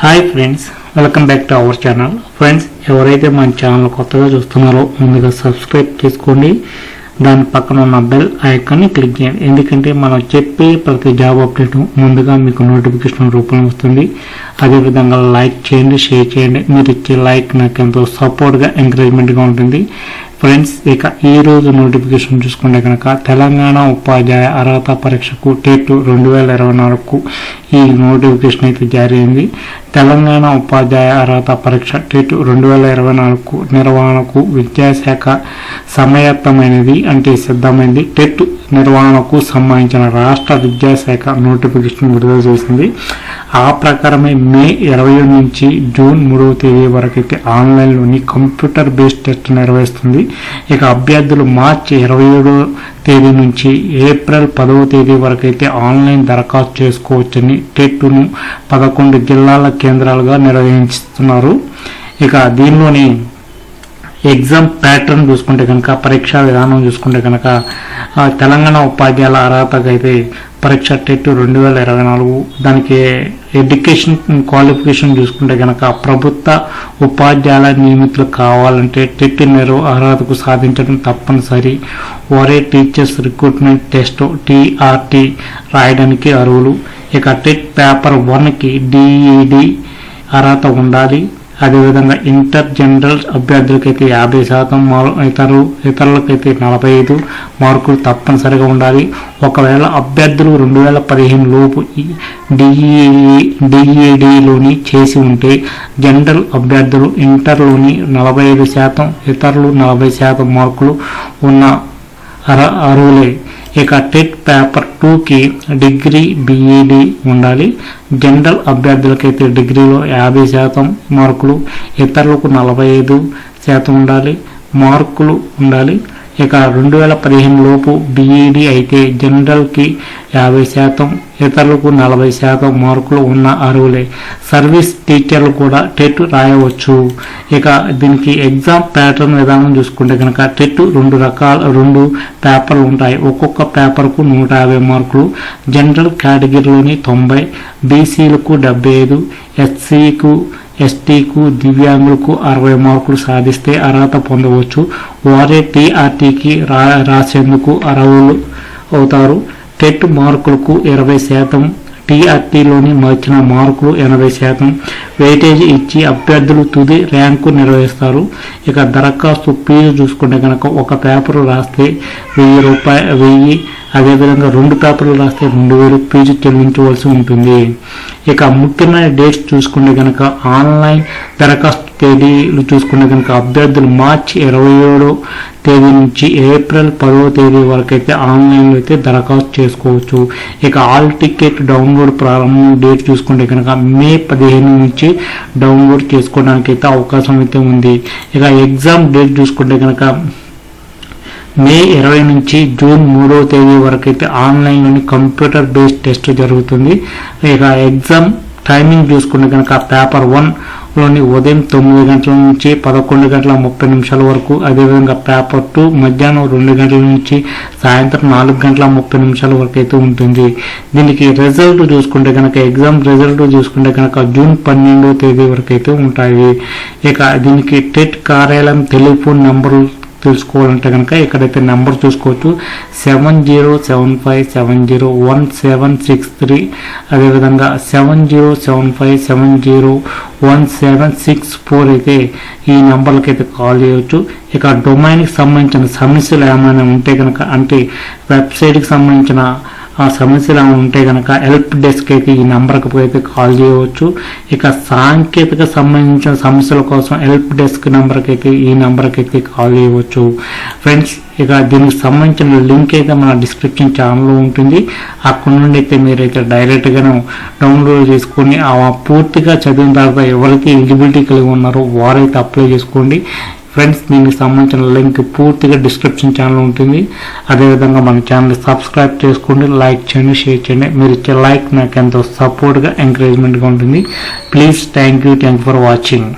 Hi friends welcome back to our channel. Friends ఎవరైతే మన channel కొత్తగా చూస్తున్నారో ముందుగా సబ్స్క్రైబ్ చేసుకోండి. దాని పక్కన ఉన్న బెల్ ఐకాన్ని క్లిక్ చేయండి. ఎందుకంటే మనం చెప్పే ప్రతి జాబ్ అప్డేట్ ముందుగా మీకు నోటిఫికేషన్ రూపంలో వస్తుంది. అదేవిధంగా లైక్ చేయండి షేర్ చేయండి. మీరు ఇచ్చే లైక్ నాకు ఎంతో సపోర్ట్గా ఎంకరేజ్మెంట్గా ఉంటుంది. ఫ్రెండ్స్ ఇక ఈ రోజు నోటిఫికేషన్ చూసుకుంటే కనుక తెలంగాణ ఉపాధ్యాయ అర్హత పరీక్షకు టెట్ రెండు వేల ఇరవై నాలుగుకు ఈ నోటిఫికేషన్ అయితే జారీ అయింది. తెలంగాణ ఉపాధ్యాయ అర్హత పరీక్ష టెట్ రెండు వేల ఇరవై నాలుగు నిర్వహణకు విద్యాశాఖ సమయత్తమైనది అంటే సిద్ధమైంది. టెట్ నిర్వహణకు సంబంధించిన రాష్ట్ర విద్యాశాఖ నోటిఫికేషన్ విడుదల చేసింది. ఆ ప్రకారమే మే ఇరవై నుంచి జూన్ మూడవ తేదీ వరకు అయితే ఆన్లైన్లోని కంప్యూటర్ బేస్డ్ టెస్ట్ నిర్వహిస్తుంది. ఇక అభ్యర్థులు మార్చి ఇరవై ఏడో తేదీ నుంచి ఏప్రిల్ పదవ తేదీ వరకు అయితే ఆన్లైన్ దరఖాస్తు చేసుకోవచ్చని టెట్ను పదకొండు జిల్లాల కేంద్రాలుగా నిర్వహిస్తున్నారు. ఇక దీనిలోని ఎగ్జామ్ ప్యాటర్న్ చూసుకుంటే కనుక పరీక్షా విధానం చూసుకుంటే కనుక తెలంగాణ ఉపాధ్యాయుల అర్హతకైతే పరీక్ష టెట్ రెండు వేల ఇరవై నాలుగు. దానికి ఎడ్యుకేషన్ క్వాలిఫికేషన్ చూసుకుంటే కనుక ప్రభుత్వ ఉపాధ్యాయుల నియమితులు కావాలంటే టెట్ నెరవు అర్హతకు సాధించడం తప్పనిసరి. ఒరే టీచర్స్ రిక్రూట్మెంట్ టెస్ట్ టీఆర్టీ రాయడానికి అర్హులు. ఇక టెట్ పేపర్ వన్కి డిఈడి అర్హత ఉండాలి. అదేవిధంగా ఇంటర్ జనరల్ అభ్యర్థులకైతే యాభై శాతం మార్ ఇతరులు ఇతరులకైతే నలభై ఐదు మార్కులు తప్పనిసరిగా ఉండాలి. ఒకవేళ అభ్యర్థులు రెండు వేల పదిహేను లోపు డిఈ డిఈడిలోని చేసి ఉంటే జనరల్ అభ్యర్థులు ఇంటర్లోని నలభై ఐదు శాతం ఇతరులు నలభై శాతం మార్కులు ఉన్న అర్హులే ఇక టెట్ పేపర్ టూకి డిగ్రీ బీఈడి ఉండాలి. జనరల్ అభ్యర్థులకైతే డిగ్రీలో యాభై శాతం మార్కులు ఇతరులకు నలభై ఐదు శాతం ఉండాలి. మార్కులు ఉండాలి. ఇక రెండు వేల పదిహేను లోపు బీఈడీ అయితే జనరల్కి యాభై శాతం ఇతరులకు నలభై శాతం మార్కులు ఉన్న అర్హులే. సర్వీస్ టీచర్లు కూడా టెట్ రాయవచ్చు. ఇక దీనికి ఎగ్జామ్ ప్యాటర్న్ విధానం చూసుకుంటే కనుక టెట్ రెండు రకాల రెండు పేపర్లు ఉంటాయి. ఒక్కొక్క పేపర్కు నూట యాభై మార్కులు జనరల్ కేటగిరీలోని తొంభై బీసీలకు డెబ్బై ఐదు ఎస్సీకు ఎస్టీకు దివ్యాంగులకు అరవై మార్కులు సాధిస్తే అర్హత పొందవచ్చు. వారే టీఆర్టీకి రా రాసేందుకు అర్హులు అవుతారు. టెట్ మార్కులకు ఇరవై శాతం టీఆర్టీలోని వచ్చిన మార్కులు ఎనభై శాతం వెయిటేజ్ ఇచ్చి అభ్యర్థులు తుది ర్యాంకు నిర్వహిస్తారు. ఇక దరఖాస్తు ఫీజు చూసుకుంటే కనుక ఒక పేపర్ రాస్తే వెయ్యి రూపాయ వెయ్యి అదేవిధంగా రెండు పేపర్లు రాస్తే రెండు వేలు ఫీజు చెల్లించవలసి ఉంటుంది. ఇక ముఖ్యమైన డేట్స్ చూసుకుంటే కనుక ఆన్లైన్ దరఖాస్తు తేదీలు చూసుకుంటే కనుక అభ్యర్థులు మార్చి ఇరవై ఏడో తేదీ నుంచి ఏప్రిల్ పదవ తేదీ వరకు అయితే ఆన్లైన్లో అయితే దరఖాస్తు చేసుకోవచ్చు. ఇక ఆల్ టికెట్ డౌన్లోడ్ ప్రారంభం డేట్ చూసుకుంటే కనుక మే పదిహేను నుంచి డౌన్లోడ్ చేసుకోవడానికి అయితే అవకాశం అయితే ఉంది. ఇక ఎగ్జామ్ డేట్ చూసుకుంటే కనుక మే ఇరవై నుంచి జూన్ మూడవ తేదీ వరకు అయితే ఆన్లైన్లోని కంప్యూటర్ బేస్డ్ టెస్ట్ జరుగుతుంది. ఇక ఎగ్జామ్ టైమింగ్ చూసుకుంటే కనుక పేపర్ వన్ లోని ఉదయం తొమ్మిది గంటల నుంచి పదకొండు గంటల ముప్పై నిమిషాల వరకు అదేవిధంగా పేపర్ టూ మధ్యాహ్నం రెండు గంటల నుంచి సాయంత్రం నాలుగు గంటల ముప్పై నిమిషాల వరకు అయితే ఉంటుంది. దీనికి రిజల్ట్ చూసుకుంటే కనుక ఎగ్జామ్ రిజల్ట్ చూసుకుంటే కనుక జూన్ పన్నెండో తేదీ వరకు అయితే ఉంటాయి. ఇక దీనికి టెట్ కార్యాలయం టెలిఫోన్ నంబరు తెలుసుకోవాలంటే కనుక ఇక్కడైతే నెంబర్ చూసుకోవచ్చు seven zero seven five seven zero one seven six three అదేవిధంగా seven zero seven five seven zero one seven six four అయితే ఈ నెంబర్లకి అయితే కాల్ చేయవచ్చు ఇక డొమైన్కి సంబంధించిన సమస్యలు ఏమైనా ఉంటే కనుక అంటే వెబ్సైట్కి సంబంధించిన ఆ సమస్యలు ఉంటే కనుక హెల్ప్ డెస్క్ అయితే ఈ నెంబర్కి అయితే కాల్ చేయవచ్చు. ఇక సాంకేతిక సంబంధించిన సమస్యల కోసం హెల్ప్ డెస్క్ నెంబర్కి అయితే ఈ నెంబర్కి అయితే కాల్ చేయవచ్చు. ఫ్రెండ్స్ ఇక దీనికి సంబంధించిన లింక్ అయితే మన డిస్క్రిప్షన్ ఛానల్లో ఉంటుంది. అక్కడ నుండి అయితే మీరైతే డైరెక్ట్గా డౌన్లోడ్ చేసుకొని ఆ పూర్తిగా చదివిన తర్వాత ఎవరికి ఎలిజిబిలిటీ కలిగి ఉన్నారో వారైతే అప్లై చేసుకోండి. ఫ్రెండ్స్ దీనికి సంబంధించిన లింక్ పూర్తిగా డిస్క్రిప్షన్ ఛానల్ ఉంటుంది. అదేవిధంగా మన ఛానల్ సబ్స్క్రైబ్ చేసుకోండి లైక్ చేయండి షేర్ చేయండి. మీరు ఇచ్చే లైక్ నాకు ఎంతో సపోర్ట్గా ఎంకరేజ్మెంట్గా ఉంటుంది. Please thank you thank for watching